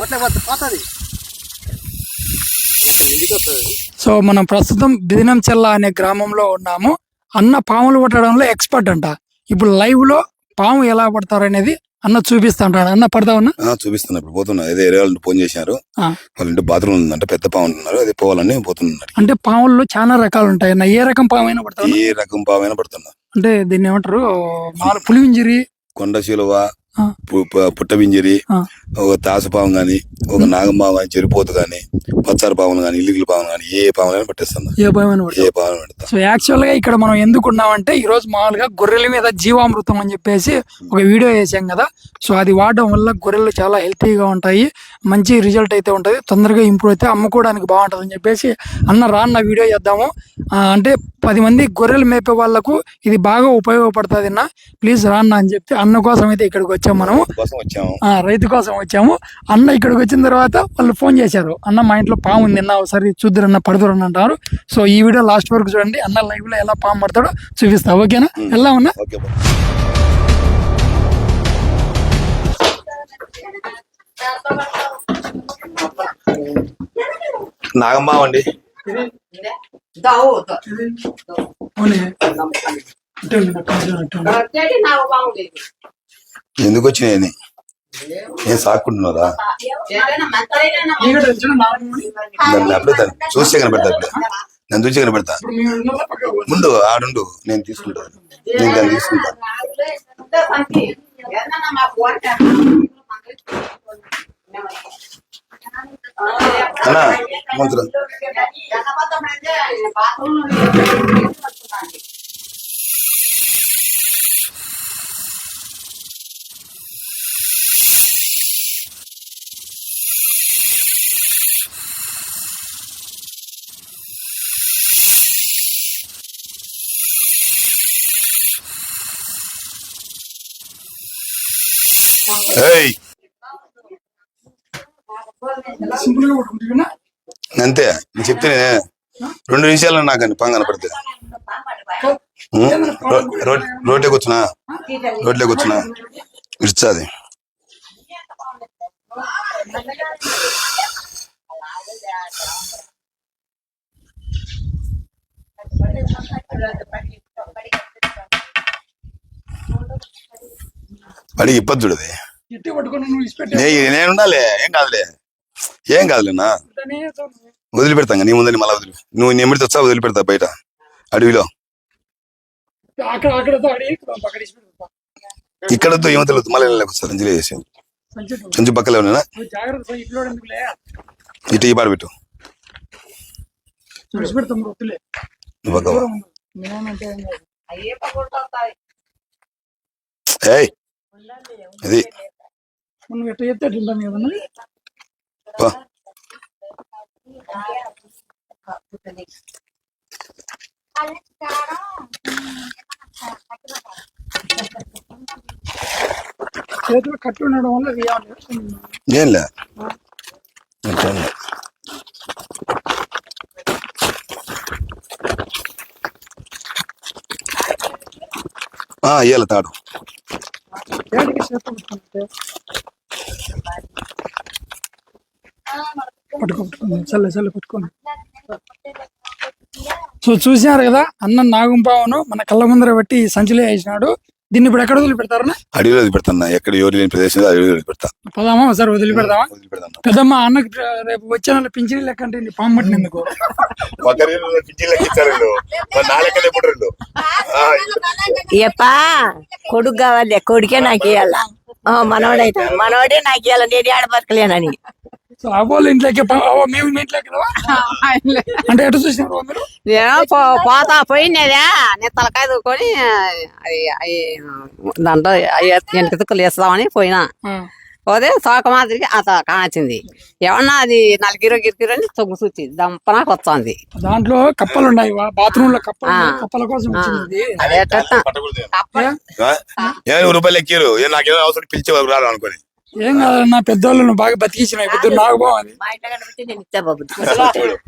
పోతుంది సో మనం ప్రస్తుతం బిదినం చెల్ల అనే గ్రామంలో ఉన్నాము. అన్న పాములు పట్టడంలో ఎక్స్పర్ట్ అంట. ఇప్పుడు లైవ్లో పాము ఎలా పడతారు అనేది అన్న చూపిస్తా అంటాడు అన్న? పడతా ఉన్నా చూపిస్తున్నా ఇప్పుడు పోతున్నా. అదే ఏరియా ఫోన్ చేశారు. వాళ్ళ ఇంటి బాత్రూమ్ ఉందంటే పెద్ద పాము ఉంటున్నారు అది పోవాలని పోతున్నారు. అంటే పాముల్లో చాలా రకాలు ఉంటాయి అన్న. ఏ రకం పాము అయినా పడతా ఏ రకం పామైనా పడుతున్నా. అంటే దీన్ని ఏమంటారు? పులివింజిరి. కొండ శిలువ పుట్టబింజిరి. ఒక తాసుపాము గాని ఒక నాగంపాము గాని చెరిపోతు గాని పచ్చారు పాములు గాని ఇల్లుగుల పాములు గాని ఏ పాములైనా పట్టేస్తున్నా ఏ పాము ఏ పాము పెడతా. సో యాక్చువల్గా ఇక్కడ మనం ఎందుకు ఉన్నామంటే ఈ రోజు మామూలుగా గొర్రెల మీద జీవామృతం అని చెప్పేసి ఒక వీడియో చేసాం కదా. సో అది వాడడం వల్ల గొర్రెలు చాలా హెల్తీగా ఉంటాయి. మంచి రిజల్ట్ అయితే ఉంటుంది. తొందరగా ఇంప్రూవ్ అయితే అమ్ముకోవడానికి బాగుంటుంది అని చెప్పేసి అన్న రాన్న వీడియో చేద్దాము. అంటే పది మంది గొర్రెలు మేపే వాళ్ళకు ఇది బాగా ఉపయోగపడుతుంది అన్న. ప్లీజ్ రాన్న అని చెప్తే అన్న కోసం అయితే ఇక్కడికి మనము. వచ్చాము. ఆ, రైతు కోసం వచ్చాము. అన్న ఇక్కడికి వచ్చిన తర్వాత వాళ్ళు ఫోన్ చేశారు. అన్న మా ఇంట్లో పాము ఉంది అన్న ఒకసారి చూద్దరన్న పడుతురని అంటారు. సో ఈ వీడియో లాస్ట్ వరకు చూడండి. అన్న లైవ్లో ఎలా పాము పడతాడో చూపిస్తా. ఓకేనా? ఎలా ఉన్నా? ఓకే బా. నాగంబాం అండి ఎందుకు వచ్చినాయని నేను సాక్కుంటున్నారా దాన్ని అప్పుడే చూస్తే కనబెడతా అప్పుడే నన్ను చూసి కనబెడతా ముందు ఆడుండు నేను తీసుకుంటాను నేను దాన్ని తీసుకుంటాను అన్నా మంత్రం ఏయ్ సింపుల్గా పట్టుకుంటున్నా అంతే. నేను చెప్తే రెండు నిమిషాలు నాకు అని పంగ కనపడితే ఉం? రో- రోడ్ రోడ్లోకి వచ్చినా రోడ్లోకి వచ్చినా ఇచ్చాది అడిగి ఇప్పది చూడది నేను ఉండాలి ఏం కాదులే. ఏం కాదులేనా? వదిలిపెడతాం నీ ముందని మళ్ళీ వదిలి నువ్వు నెమ్మడితో వచ్చా వదిలిపెడతా బయట. అడవిలో. ఇక్కడతో ఏమో తెలియదు మళ్ళీ వస్తుంది సంచిలో చేసి సంచి పెట్టు. సంచి పక్కలే ఉన్నా ఇటు ఈ పాడు పెట్టు. ఏయ్! ఇది చేతిలో కట్టి ఉండడం వల్ల అది ఏమన్నా ఏంలే అట్లా ఆ ఇయ్యాల తాడు పట్టుకో పట్టుకోండి చల్లే చల్లే పట్టుకోండి సో చూసినారు కదా అన్న నాగుంపావును మన కళ్ళ ముందర పెట్టి సంచిలో వేసినాడు. దీన్ని ఇప్పుడు ఎక్కడ వదిలిపెడతారన్నా? అడవిలో వదిలిపెడతాను ఎక్కడ ఎవరు లేని ప్రదేశం అడవిలో వదిలిపెడతా పదామా? ఒకసారి వదిలిపెడదామా? వదిలిపెడతాను పెద్దమ్మ అన్నకు రేపు వచ్చే నెల పింఛన్ లెక్క అంటే నీ పాము పట్టినందుకు ఏపా కొడుకు కావాలి కొడుకే నాకు ఇవ్వాల మనోడైతే మనోడే నాకు ఇవ్వాల నేను ఆడ బతకలేనని. సో అవ్వాలి ఇంట్లోకి మేము ఇంట్లోకి? అంటే ఎటు చూసినారు మీరు? పోతా పోయినదా. నేను తలకాయ దూకొని అది అవి దాంట్లో వెనక తుక్కలు వేస్తామని పోయినా. పోతే సోక మాదిరికి అత కాచింది ఏమన్నా అది నలిగిరో గిరికిరో అని తొగ్గు చూచి దంపనాకు వస్తుంది. దాంట్లో కప్పలు ఉన్నాయి బాత్రూమ్లో కప్పలు. కప్పల కోసం రూపాయలు ఎక్కిరు. ఏ నాకేదో అవసరం పిలిచే రారు అనుకోని. ఏం కాదన్నా పెద్దోళ్ళు నువ్వు బాగా బతికించిన ఇప్పుడు నాకు బాగుంది మా ఇంట్లో కనిపిస్తే నేను ఇచ్చా బాబు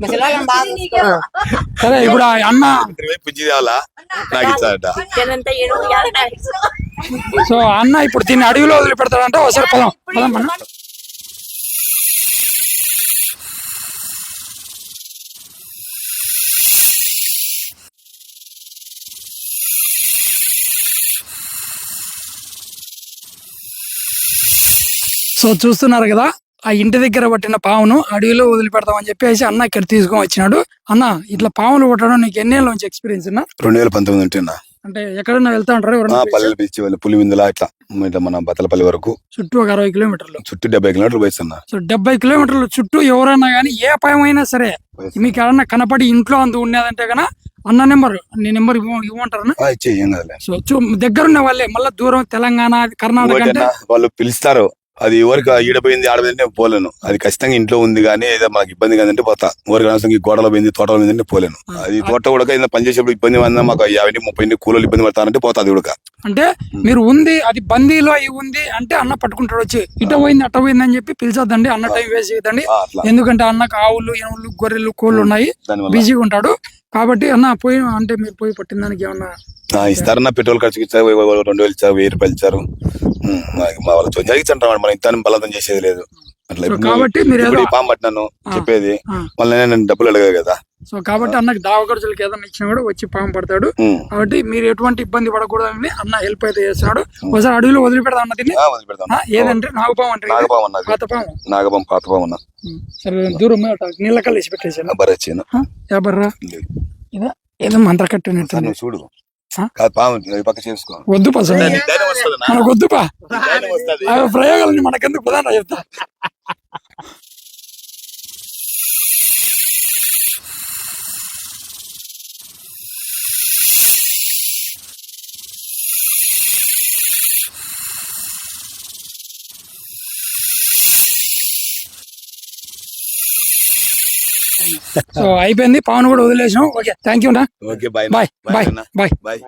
ముసలాళ్ళని బాగా చూసుకో. సరే ఇప్పుడు ఆ అన్న పిచ్చి తేవాలా నాకు ఇచ్చాడట ఇచ్చానంటే ఏడు ఏడనా? సో అన్న ఇప్పుడు దీన్ని అడవిలో వదిలిపెడతాడంటే ఒకసారి పదం పదం అన్న సో చూస్తున్నారు కదా ఆ ఇంటి దగ్గర పట్టిన పావును అడవిలో వదిలిపెడతామని చెప్పేసి అన్న ఇక్కడ తీసుకొని వచ్చినాడు. అన్న ఇట్లా పాములు కొట్టడం నీకు ఎన్నేళ్ళ నుంచి ఎక్స్పీరియన్స్ ఉన్నా రెండు వేల పంతొమ్మిది ఉంటున్నా అంటే ఎక్కడైనా వెళ్తా ఉంటారు పల్లెలు పిలిచి వాళ్ళు పులివిందుల ఇట్లా ఇట్లా మన బతలపల్లి వరకు. చుట్టూ ఒక అరవై కిలోమీటర్లు. చుట్టూ డెబ్బై కిలోమీటర్లు పోయిస్తున్నా సో డెబ్బై కిలోమీటర్ల చుట్టూ ఎవరైనా కానీ ఏ అపాయమైనా సరే మీకు ఎవరన్నా కనపడి ఇంట్లో అంత ఉన్నదంటే గన అన్న నెంబర్ నీ నెంబర్ ఇవ్వమంటారు కాదులే. సో దగ్గరున్న వాళ్ళే మళ్ళీ దూరం తెలంగాణ కర్ణాటక అంటే వాళ్ళు పిలుస్తారు. అది ఎవరికి ఈడపోయింది ఆడపోయింది నేను పోలేను. అది ఖచ్చితంగా ఇంట్లో ఉంది కానీ ఏదో మాకు ఇబ్బంది కాదంటే పోతా. ఊరికి అనవసరం గోడలో పోయింది తోటలో పోయింది అంటే పోలేను. అది తోట కూడా ఏదైనా పని చేసేప్పుడు ఇబ్బంది ఉందా మాకు యాభై ముప్పై కూలీలు ఇబ్బంది పడతానంటే పోతా అది కూడా అంటే మీరు ఉంది అది బందీలో అయి ఉంది అంటే అన్న పట్టుకుంటాడు వచ్చి ఇట పోయింది అట్ట పోయింది అని చెప్పి పిలిచొద్దండి అన్న టైం వేస్ట్ చేయదండి ఎందుకంటే అన్నకు ఆవులు ఎనువులు గొర్రెలు కోళ్ళు ఉన్నాయి బిజీగా ఉంటాడు. కాబట్టి అన్న పోయి అంటే మీరు పోయి పట్టిన దానికి ఏమన్నా ఇస్తారన్న పెట్రోల్ ఖర్చుకి ఇచ్చారు రెండు వేలు ఇచ్చారు వెయ్యి రూపాయలు ఇచ్చారు. మా వాళ్ళు జరిగించంటారు మనం ఇంత బలవంతం చేసేది లేదు. అట్లా కాబట్టి మీరు చెప్పేది. మళ్ళీ నేను డబ్బులు అడగదు కదా. సో కాబట్టి అన్నకి దావ ఖర్చులకి ఏదైనా ఇచ్చినా కూడా వచ్చి పాము పడతాడు. కాబట్టి మీరు ఎటువంటి ఇబ్బంది పడకూడదని అన్న హెల్ప్ అయితే చేస్తున్నాడు. ఒకసారి అడవిలో వదిలిపెడతా అన్న దీన్ని. ఏదంటే నాగపాము అంటే. నాగపాము అన్నది. పాత పాము. నాగపాము పాత పాము. సరే దూరం నీళ్ళ కళ్ళు వేసి పెట్టేసాను బరచ్చాను ఎవర్రా ఇదా ఏదో మంత్ర కట్టినట్టు నువ్వు చూడు. ఆ? కాదు పాము ఈ పక్క చేసుకో. వద్దు పా వద్దు పా. ధైర్యం వస్తది. ఆ ప్రయోగాలని మనకెందుకు ప్రధాన చెప్తా? సో అయిపోయింది. పవన్ కూడా వదిలేసాం okay thank you okay bye bye. Bye bye